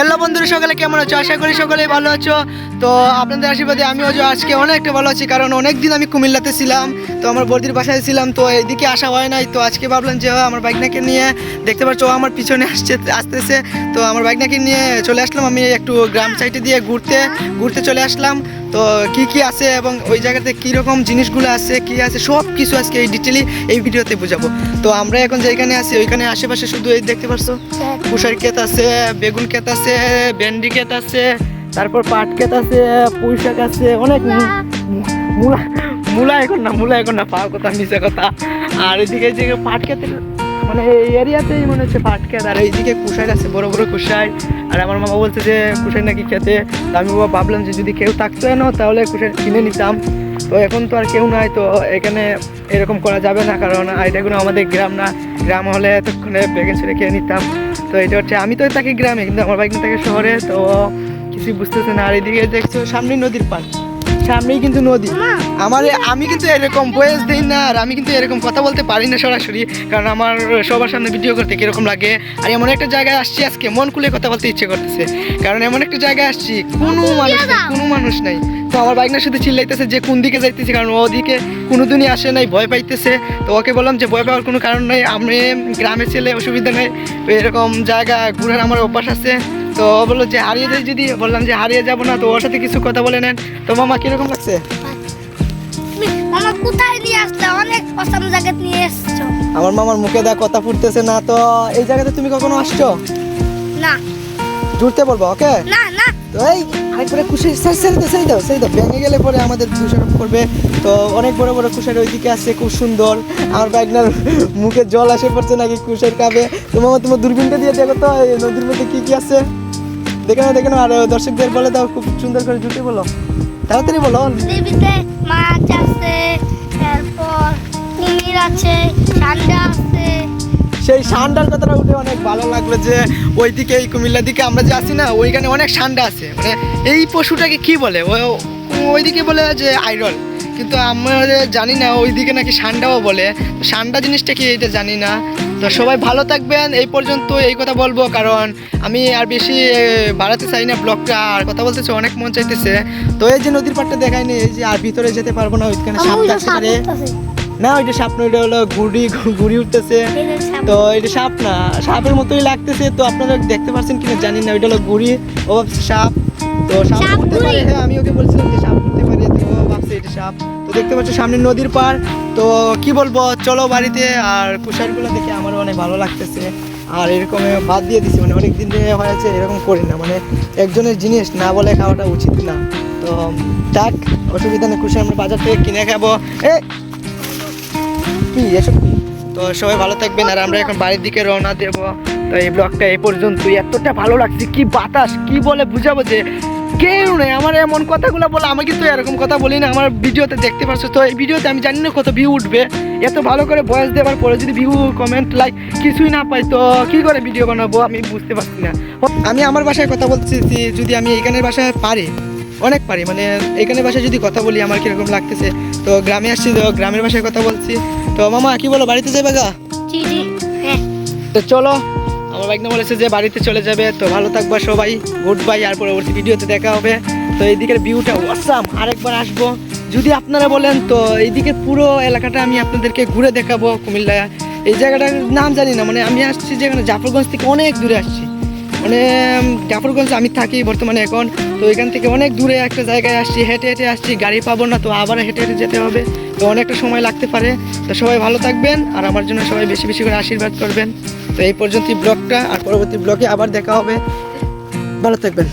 Hello বন্ধুরা, সকালে কেমন আছো? আশা করি সকলেই ভালো আছো। তো আপনাদের আশীর্বাদে আমি যে আজকে অনেকটা ভালো আছি, কারণ অনেক দিন আমি কুমিল্লাতে ছিলাম, তো আমার বর্দির বাসায় ছিলাম, তো এদিকে আসা হয় নাই। তো আজকে ভাবলাম যে আমার বাইকনাকে নিয়ে দেখতে পাচ্ছ আমার পিছনে আসছে, আসতেছে। তো আমার বাইকনাকে নিয়ে চলে আসলাম, আমি একটু গ্রাম সাইডে দিয়ে ঘুরতে ঘুরতে চলে আসলাম। তো কি কি আছে এবং ওই জায়গাতে কি রকম জিনিসগুলো আছে কি আছে সব কিছু আজকে এই ডিটেলি এই ভিডিওতে বুঝাবো। তো আমরা এখন যেখানে আছি ওইখানে আশেপাশে শুধু এই দেখতে পারছ? কুশার ক্ষেত আছে বেগুন ক্ষেত আছে ভেন্ডি ক্ষেত আছে তারপর পাট ক্ষেত আছে পুঁই শাক আছে অনেক মূলা মূলা এখন না মূলা এখন না পাওয়ার কথা মিশে কথা। আর এদিকে যে পাট ক্ষেতের মানে এই এরিয়াতেই মনে হচ্ছে পাট ক্ষেত আর এইদিকে কুশার আছে, বড় বড় কুশার আর আমার মামা বলছে যে কুশার নাকি খেতে। তো আমি বাবা ভাবলাম যে যদি কেউ থাকতো না তাহলে কুশার কিনে নিতাম। তো এখন তো আর কেউ নাই, তো এখানে এরকম করা যাবে না। কারণ এটা কোনো আমাদের গ্রাম না। গ্রাম হলে এতক্ষণে বেগে ছেড়ে খেয়ে নিতাম। তো এটা হচ্ছে, আমি তো থাকি গ্রামে, কিন্তু আমার বাইক থাকে শহরে। তো কিছুই বুঝতেছে না। আর এদিকে দেখছ, সামনেই নদীর পাড়। সামনেই কিন্তু নদী। আমার আমি কিন্তু এরকম বয়স দিই না আর আমি কিন্তু এরকম কথা বলতে পারি না সরাসরি কারণ আমার সবার সামনে ভিডিও করতে কীরকম লাগে। আর এমন একটা জায়গায় আসছি আজকে মন খুলে কথা বলতে ইচ্ছে করতেছে। কারণ এমন একটা জায়গায় আসছি কোনো মানুষ কোনো মানুষ নাই। তো আমার বাইক না শুধু চিল্লাইতেছে যে কোন দিকে যাইতেছে কারণ ওদিকে কোনো দিনই আসে নাই ভয় পাইতেছে। তো ওকে বললাম যে ভয় পাওয়ার কোনো কারণ নেই আমি গ্রামে ছেলে অসুবিধা নেই। তো এরকম জায়গা ঘুরার আমার অভ্যাস আছে। তো বলল যে হারিয়ে যাই যদি বললাম যে হারিয়ে যাব না তো ওর সাথে কিছু কথা বলে নেন। তো মামা কীরকম লাগছে? আমার কোথায় নিয়ে আসলে? অনেক অসম জায়গা নিয়ে এসছো। আমার মামার মুখে দা কথা ফুটতেছে না তো এই জায়গাতে তুমি কখনো আসছো? না। জুড়তে বলব ওকে? না না। তো এই আরেকবারে স্যার দাও দাও ভেঙে গেলে পরে আমাদের দোষারোপ করবে। তো অনেক বড় বড় কুশারি ওইদিকে আছে খুব সুন্দর। আমার মুখে জল আসে পড়ছে নাকি কুশার খাবে তো মামা তোমার দূরবীনটা দিয়ে দেখো তো এই নদীর মধ্যে কি কি আছে? দেখে নাও দেখে নাও আর দর্শকদের বলে দাও খুব সুন্দর করে জুটে বলো। তাড়াতাড়ি বলো দেবীতে মাছ আছে তারপর কুমির আছে ঠান্ডা আছে। সেই সান্ডার কথাটা উঠে অনেক ভালো লাগল যে ওইদিকে এই কুমিল্লার দিকে আমরা যে আছি না ওইখানে অনেক সান্ডা আছে। মানে এই পশুটাকে কি বলে? ওইদিকে বলে যে আইরল কিন্তু আমরা জানি না ওইদিকে নাকি সান্ডাও বলে। সান্ডা জিনিসটা কি এটা জানি না। তো সবাই ভালো থাকবেন এই পর্যন্ত এই কথা বলব কারণ আমি আর বেশি বাড়াতে চাই না ব্লগটা আর কথা বলতেছে অনেক মন চাইতেছে। তো এই যে নদীর পাড়টা দেখায়নি এই যে আর ভিতরে যেতে পারব না ওইখানে সাপ। না ওইটা সাপ না ওইটা হলো ঘুড়ি ঘুড়ি উঠতেছে। তো এটা সাপ না সাপের মতোই লাগতেছে তো আপনারা দেখতে পাচ্ছেন কিনা জানি না ওইটা হলো গুড়ি ও সাপ। তো সাপ হ্যাঁ আমি ওকে বলছিলাম যে সাপ এটা সাপ তো দেখতে পাচ্ছ সামনে নদীর পার তো কি বলব, চলো বাড়িতে আর কুষারগুলো দেখে আমারও অনেক ভালো লাগতেছে। আর এরকম বাদ দিয়ে দিছি মানে অনেক দিন ধরে হয়েছে, এরকম করি না। মানে একজনের জিনিস না বলে খাওয়াটা উচিত না। তো যাক, অসুবিধা নেই কুষার আমরা বাজার থেকে কিনে খাব। এ! কি, এসব? তো সবাই ভালো থাকবেন, আর আমরা এখন বাড়ির দিকে রওনা দেব। তো এই ব্লগটা এই পর্যন্তই। এতটা ভালো লাগছে, কি বাতাস, কি বলে বুঝাবো যে কেউ নেই আমার এমন কথাগুলো বলে আমি কিন্তু এরকম কথা বলি না আমার ভিডিওতে দেখতে পাচ্ছ। তো এই ভিডিওতে আমি জানি না কত ভিউ উঠবে এত ভালো করে বয়স দেওয়ার পরে যদি ভিউ কমেন্ট লাইক কিছুই না পাই তো কি করে ভিডিও বানাবো আমি বুঝতে পারছি না। আমি আমার ভাষায় কথা বলছি যদি আমি এখানের ভাষায় পারি অনেক পারি মানে এখানে ভাষায় যদি কথা বলি আমার কীরকম লাগতেছে। তো গ্রামে আসছি তো গ্রামের ভাষায় কথা বলছি। তো মামা কি বলো বাড়িতে যাবে গা? হ্যাঁ। তো চলো বাইক না বলেছে যে বাড়িতে চলে যাবে। তো ভালো থাকবা সবাই। Good bye. আর পরবর্তী ভিডিওতে দেখা হবে। তো এইদিকের ভিউটা ওয়াসাম আরেকবার আসব। যদি আপনারা বলেন, তো এইদিকে পুরো এলাকাটা আমি আপনাদেরকে ঘুরে দেখাবো কুমিল্লা। এই জায়গাটার নাম জানি না। মানে আমি আসছি যেখানে জাফরগঞ্জ থেকে অনেক দূরে আসছি। মানে জাফরগঞ্জ আমি থাকি বর্তমানে এখন। তো এখান থেকে অনেক দূরে একটা জায়গায় আসছি। হেঁটে হেঁটে আসছি। গাড়ি পাবো না, তো আবার হেঁটে হেঁটে যেতে হবে। তো অনেকটা সময় লাগতে পারে। তো সবাই ভালো থাকবেন। আর আমার জন্য সবাই বেশি বেশি করে আশীর্বাদ করবেন। তো এই পর্যন্ত ব্লগটা আর পরবর্তী ব্লগে আবার দেখা হবে। ভালো থাকবেন।